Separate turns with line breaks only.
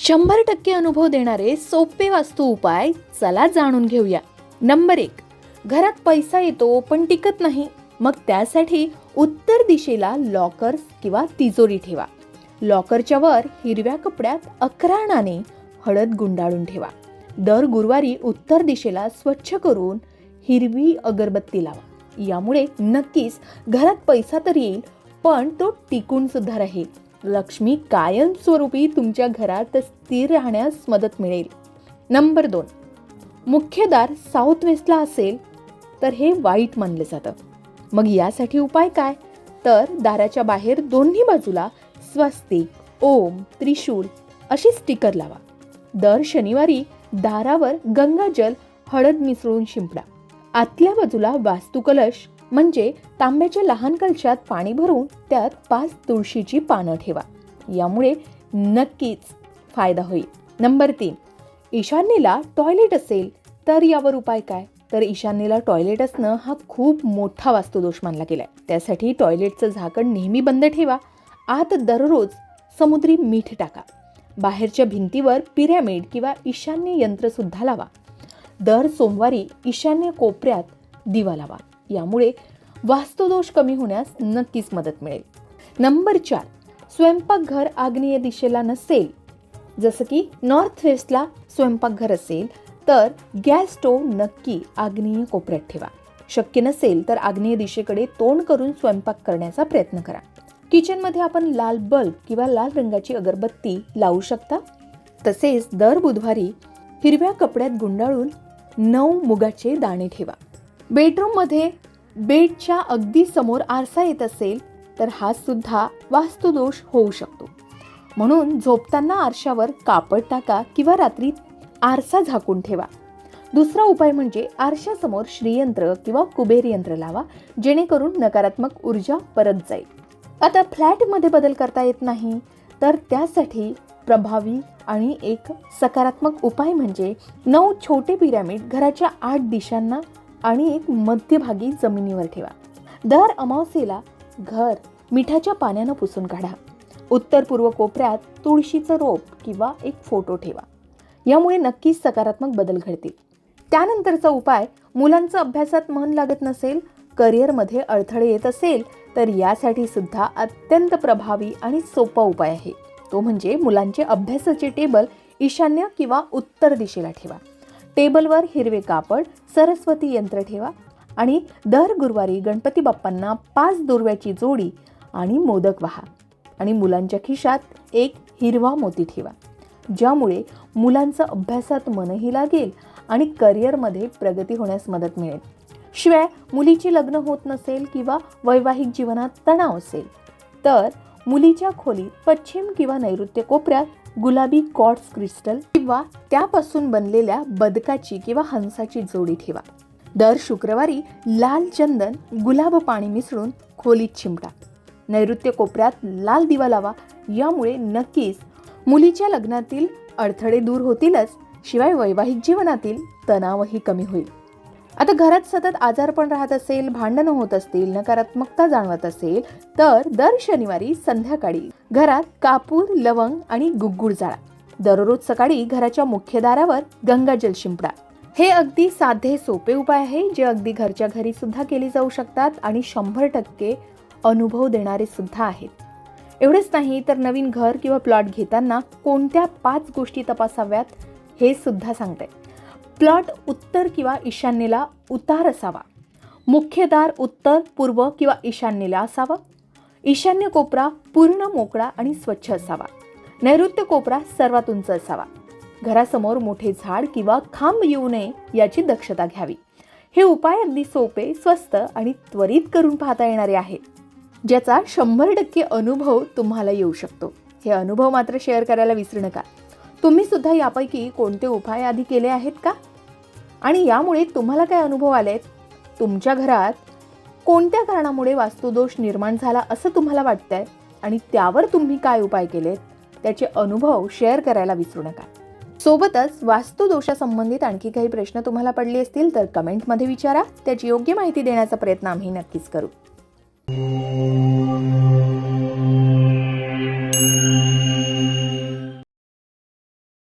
शंभर टक्के अनुभव देणारे सोपे वास्तू उपाय चला जाणून घेऊया. नंबर एक घरात पैसा येतो पण टिकत नाही. मग त्यासाठी उत्तर दिशेला लॉकर्स किंवा तिजोरी ठेवा. लॉकरच्या वर हिरव्या कपड्यात अकराणाने हळद गुंडाळून ठेवा. दर गुरुवारी उत्तर दिशेला स्वच्छ करून हिरवी अगरबत्ती लावा. यामुळे नक्कीच घरात पैसा तर येईल पण तो टिकून सुद्धा राहील. लक्ष्मी कायमस्वरूपी तुमच्या घरात स्थिर राहण्यास मदत मिळेल. नंबर दोन. मुख्य दार साऊथ वेस्टला असेल तर हे वाईट मानलं जातं. मग यासाठी उपाय काय? तर दाराच्या बाहेर दोन्ही बाजूला स्वस्तिक ओम त्रिशूल अशी स्टिकर लावा. दर शनिवारी दारावर गंगाजल हळद मिसळून शिंपडा. आतल्या बाजूला वास्तुकलश म्हणजे तांब्याच्या लहान कलशात पाणी भरून त्यात पाच तुळशीची पानं ठेवा. यामुळे नक्कीच फायदा होईल. नंबर तीन ईशान्येला टॉयलेट असेल तर यावर उपाय काय? तर ईशान्येला टॉयलेट असणं हा खूप मोठा वास्तुदोष मानला गेला आहे त्यासाठी टॉयलेटचं झाकण नेहमी बंद ठेवा. आत दररोज समुद्री मीठ टाका. बाहेरच्या भिंतीवर पिरॅमिड किंवा ईशान्य यंत्रसुद्धा लावा. दर सोमवारी ईशान्य कोपऱ्यात दिवा लावा. यामुळे वास्तुदोष कमी होण्यास नक्कीच मदत मिळेल. नंबर चार स्वयंपाकघर आग्नेय दिशेला नसेल. जसं की नॉर्थ वेस्टला स्वयंपाकघर असेल तर गॅस स्टोव नक्की आग्नेय कोपऱ्यात ठेवा. शक्य नसेल तर आग्नेय दिशेकडे तोंड करून स्वयंपाक करण्याचा प्रयत्न करा. किचनमध्ये आपण लाल बल्ब किंवा लाल रंगाची अगरबत्ती लावू शकता. तसेच दर बुधवारी हिरव्या कपड्यात गुंडाळून नऊ मुगाचे दाणे ठेवा. बेडरूममध्ये बेडच्या अगदी समोर आरसा येत असेल तर हा सुद्धा वास्तुदोष होऊ शकतो. म्हणून झोपताना आरशावर कापड टाका किंवा रात्री आरसा झाकून ठेवा. दुसरा उपाय म्हणजे आरशासमोर श्रीयंत्र किंवा कुबेर यंत्र लावा जेणेकरून नकारात्मक ऊर्जा परत जाईल. आता फ्लॅटमध्ये बदल करता येत नाही तर त्यासाठी प्रभावी आणि एक सकारात्मक उपाय म्हणजे नऊ छोटे पिरॅमिड घराच्या आठ दिशांना आणि एक मध्यभागी जमिनीवर ठेवा. दर अमावस्येला घर मिठाच्या पाण्यानं पुसून काढा. उत्तर पूर्व कोपऱ्यात तुळशीचं रोप किंवा एक फोटो ठेवा. यामुळे नक्कीच सकारात्मक बदल घडतील. त्यानंतरचा उपाय मुलांचं अभ्यासात मन लागत नसेल करिअरमध्ये अडथळे येत असेल तर यासाठी सुद्धा अत्यंत प्रभावी आणि सोपा उपाय आहे. तो म्हणजे मुलांचे अभ्यासाचे टेबल ईशान्य किंवा उत्तर दिशेला ठेवा. टेबलवर हिरवे कापड सरस्वती यंत्र ठेवा आणि दर गुरुवारी गणपती बाप्पांना पाच दुर्व्याची जोडी आणि मोदक व्हा. आणि मुलांच्या खिशात एक हिरवा मोती ठेवा ज्यामुळे मुलांचं अभ्यासात मनही लागेल आणि करिअरमध्ये प्रगती होण्यास मदत मिळेल. शिवाय मुलीची लग्न होत नसेल किंवा वैवाहिक जीवनात तणाव असेल तर मुलीच्या खोलीत पश्चिम किंवा नैऋत्य कोपऱ्यात गुलाबी कॉट्स क्रिस्टल किंवा त्यापासून बनलेल्या बदकाची किंवा हंसाची जोडी ठेवा. दर शुक्रवारी लाल चंदन गुलाब पाणी मिसळून खोलीत चिमटा. नैऋत्य कोपऱ्यात लाल दिवा लावा यामुळे नक्कीच मुलीच्या लग्नातील अडथळे दूर होतीलच. शिवाय वैवाहिक जीवनातील तणावही कमी होईल. आता घरात सतत आजारपण राहत असेल भांडणं होत असतील नकारात्मकता जाणवत असेल तर दर शनिवारी संध्याकाळी घरात कापूर लवंग आणि गुगुळ जाळा. दररोज सकाळी घराच्या मुख्य दारावर गंगाजल शिंपडा. हे अगदी साधे सोपे उपाय आहे जे अगदी घरच्या घरी सुद्धा केले जाऊ शकतात आणि शंभर टक्के अनुभव देणारे सुद्धा आहेत. एवढेच नाही तर नवीन घर किंवा प्लॉट घेताना कोणत्या पाच गोष्टी तपासाव्यात हे सुद्धा सांगते. प्लॉट उत्तर किंवा ईशान्येला उतार असावा. मुख्य दार उत्तर पूर्व किंवा ईशान्येला असावा. ईशान्य कोपरा पूर्ण मोकळा आणि स्वच्छ असावा. नैऋत्य कोपरा सर्वात उंच असावा. घरासमोर मोठे झाड किंवा खांब येऊ नये याची दक्षता घ्यावी. हे उपाय अगदी सोपे स्वस्त आणि त्वरित करून पाहता येणारे आहेत ज्याचा शंभर टक्के अनुभव तुम्हाला येऊ शकतो. हे अनुभव मात्र शेअर करायला विसरू नका. तुम्ही सुद्धा यापैकी कोणते उपाय आधी केले आहेत का? आणि यामुळे तुम्हाला काय अनुभव आलेत तुमच्या घरात कोणत्या कारणामुळे वास्तुदोष निर्माण झाला असं तुम्हाला वाटतंय? आणि त्यावर तुम्ही काय उपाय केलेत? त्याचे अनुभव शेअर करायला विसरू नका. सोबतच वास्तुदोषासंबंधित आणखी काही प्रश्न तुम्हाला पडले असतील तर कमेंटमध्ये विचारा. त्याची योग्य माहिती देण्याचा प्रयत्न आम्ही नक्कीच करू.